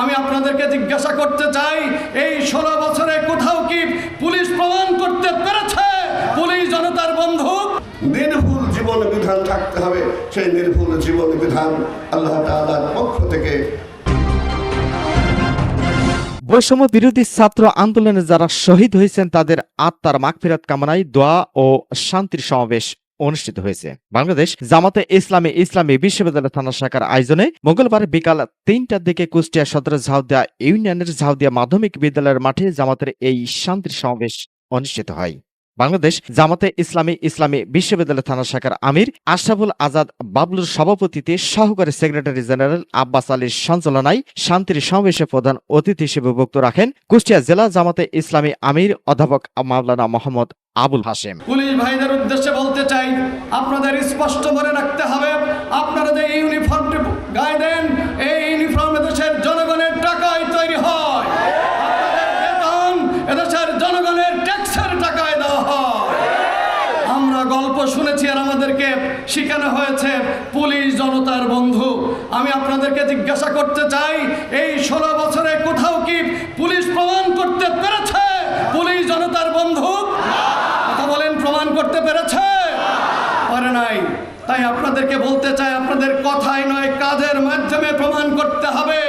আমি আপনাদেরকে জিজ্ঞাসা করতে চাই এই ষোলো বছরে কোথাও কি পুলিশ প্রমাণ করতে পেরেছে? পুলিশ জনতার বন্ধু? নির্ভুল জীবন বিধান থাকতে হবে সেই নির্ভুল জীবন বিধান আল্লাহ তাআলার পক্ষ থেকে। বৈষম্য বিরোধী ছাত্র আন্দোলনে যারা শহীদ হয়েছেন তাদের আত্মার মাগফিরাত কামনায় দোয়া ও শান্তির সমাবেশ। অনুষ্ঠিত হয়েছে। বাংলাদেশ জামাতে ইসলামী ইসলামী বিশ্ববিদ্যালয় থানা শাখার আয়োজনে মঙ্গলবার বিকাল তিনটার দিকে কুষ্টিয়া সদর ঝাউদিয়া ইউনিয়নের ঝাউদিয়া মাধ্যমিক বিদ্যালয়ের মাঠে জামাতের এই শান্তির সমাবেশ অনুষ্ঠিত হয়। বাংলাদেশ জামাতে ইসলামী ইসলামী বিশ্ববিদ্যালয় থানা শাখার আমির আশরাফুল আজাদ বাবলুর সভাপতিতে সহকারী সেক্রেটারি জেনারেল আব্বাস আলীর সঞ্চালনায় শান্তির সমাবেশে প্রধান অতিথি হিসেবে বক্তব্য রাখেন কুষ্টিয়া জেলা জামাতে ইসলামী আমির অধ্যাপক মাওলানা মোহাম্মদ আবুল হাশেম। পুলিশ ভাইদের উদ্দেশ্যে বলতে চাই, আপনাদের স্পষ্ট মনে রাখতে হবে, আপনারা যে ইউনিফর্মটি গায়ে দেন গল্প শুনেছি আর আমাদেরকে শেখানো হয়েছে পুলিশ, জনতার বন্ধু। আমি আপনাদেরকে জিজ্ঞাসা করতে চাই, এই ষোলো বছরে কোথাও কি পুলিশ প্রমাণ করতে পেরেছে? পুলিশ, জনতার বন্ধু? কথা বলেন, প্রমাণ করতে পেরেছে? পারে নাই। তাই আপনাদেরকে বলতে চাই, আপনাদের কথাই নয়, কাজের মাধ্যমে প্রমাণ করতে হবে।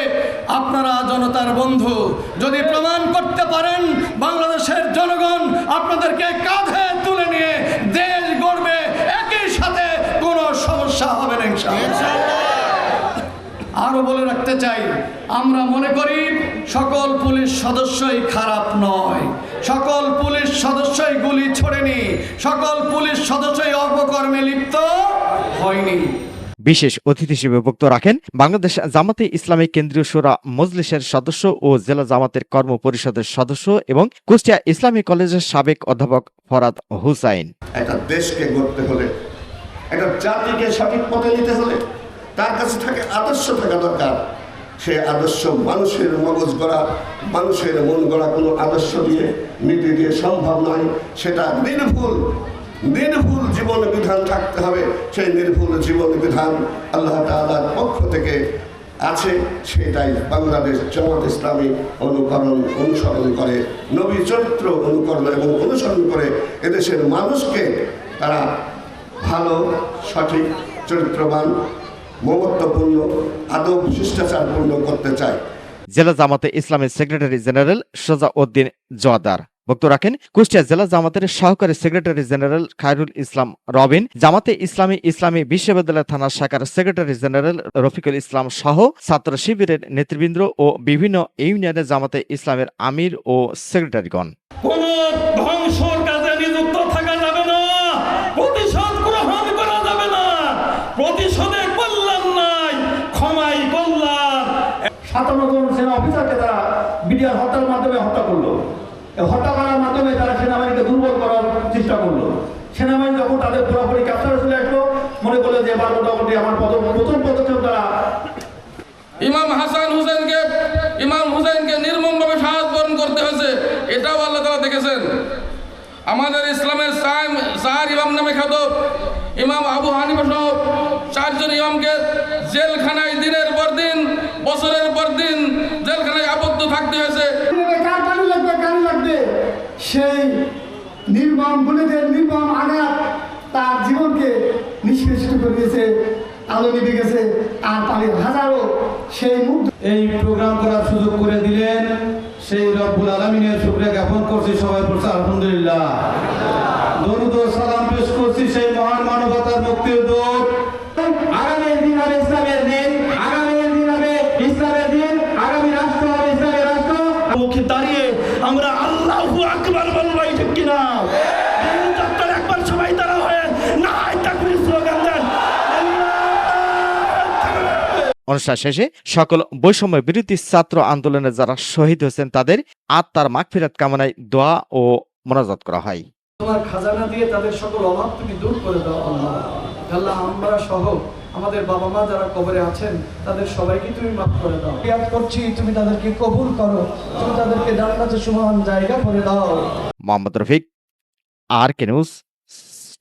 আপনারা জনতার বন্ধু। যদি প্রমাণ করতে পারেন, বাংলাদেশের জনগণ আপনাদেরকে কাঁধে রাখতে চাই। আমরা মনে করি সকল পুলিশ সদস্যই খারাপ নয়। সকল পুলিশ সদস্যই গুলি ছোড়েনি। সকল পুলিশ সদস্যই অপকর্মে লিপ্ত হয়নি। বিশেষ অতিথি হিসেবে বক্তব্য রাখেন বাংলাদেশ জামাতে ইসলামী কেন্দ্রীয় সুরা মজলিসের সদস্য ও জেলা জামাতের কর্ম পরিষদের সদস্য এবং কুষ্টিয়া ইসলামী কলেজের সাবেক অধ্যাপক ফরাদ হুসাইন। একটা দেশকে গড়তে হলে একটা জাতিকে সঠিক পথে নিতে হলে তার কাছে থাকে আদর্শ থাকা দরকার। সে আদর্শ মানুষের মগজ গড়া, মানুষের মন গড়া কোনো আদর্শ দিয়ে নীতি দিয়ে সম্ভব নয়। সেটা নির্ভুল নির্ভুল জীবন বিধান থাকতে হবে। সেই নির্ভুল জীবন বিধান আল্লাহ তাআলার পক্ষ থেকে আছে। সেটাই বাংলাদেশ জামাত ইসলামী অনুকরণ, অনুসরণ করে। নবী চরিত্র অনুকরণ এবং অনুসরণ করে এদেশের মানুষকে তারা ভালো, সঠিক, চরিত্রবান মমত্বপূর্ণ আদব শিষ্টাচারপূর্ণ করতে চায়। জেলা জামাতে ইসলামের সেক্রেটারি জেনারেল সোজা উদ্দিন জোয়াদার। বক্তব্য রাখেন কুষ্টিয়া জেলা জামাতের সহকারী সেক্রেটারি জেনারেল খায়রুল ইসলাম রবিন জামাতে ইসলামী ইসলামী বিশ্ববিদ্যালয় থানা শাখার সেক্রেটারি জেনারেল রফিকুল ইসলাম সহ ছাত্র শিবিরের নেতৃবৃন্দ ও বিভিন্ন ইউনিয়নের জামাতে ইসলামের আমির ও সেক্রেটারিগণ। কোন ধ্বংসর কাজে নিযুক্ত সাতান্ন জন সেনা অফিসারকে তারা বিডিআর হত্যার মাধ্যমে হত্যা করল। হত্যা করার মাধ্যমে তারা সেনাবাহিনীকে দুর্বল করার চেষ্টা করল। সেনাবাহিনী যখন তাদের পুরোপুরি ক্যাপচারে চলে আসলো, মনে করল যে এবার মোটামুটি আমার পদ- প্রথম পদক্ষেপ তারা ইমাম হাসান হুসেনকে ইমাম হুসেনকে নির্মমভাবে বরণ করতে হয়েছে, এটাও আল্লাহ তারা দেখেছেন। আমাদের ইসলামের চার- চার ইমাম নামে খ্যাত ইমাম আবু হানিফা সহ চারজন ইমামকে জেলখানায় দিনের পর দিন বছরের পর দিন জেলখানায় আবদ্ধ থাকতে হয়েছে কার পানি লাগবে কানি লাগবে সেই নির্মম গুলিদের নির্মম আঘাত তার জীবনকে নিষ্কৃষ্ট করে দিয়েছে, আলো নিভে গেছে, আর পানির হাজারো সেই মুহূর্ত এই প্রোগ্রাম করার সুযোগ করে দিলেন সেই রব্বুল আলমিনের শুক্রিয়া জ্ঞাপন করছি সবাই বলছে আলহামদুলিল্লাহ। দরুদ সালাম পেশ করছি সেই মহান মানবতার মুক্তির দূত। অনুষ্ঠান শেষে সকল বৈষম্য বিরোধী ছাত্র আন্দোলনে যারা শহীদ হয়েছেন তাদের আত্মার মাগফিরাত কামনায় দোয়া ও মোনাজাত করা হয়। তোমার খাজানা দিয়ে তাদের সকল অভাব তুমি দূর করে দাও আল্লাহ। আল্লাহ আমরা সহ আমাদের বাবা মা যারা কবরে আছেন তাদের সবাইকে তুমি মাফ করে দাও। ইয়াদ করছি তুমি তাদেরকে কবুল করো। তুমি তাদেরকে জান্নাতে সমান জায়গা করে দাও। Mohammad Rafiq R K news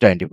twenty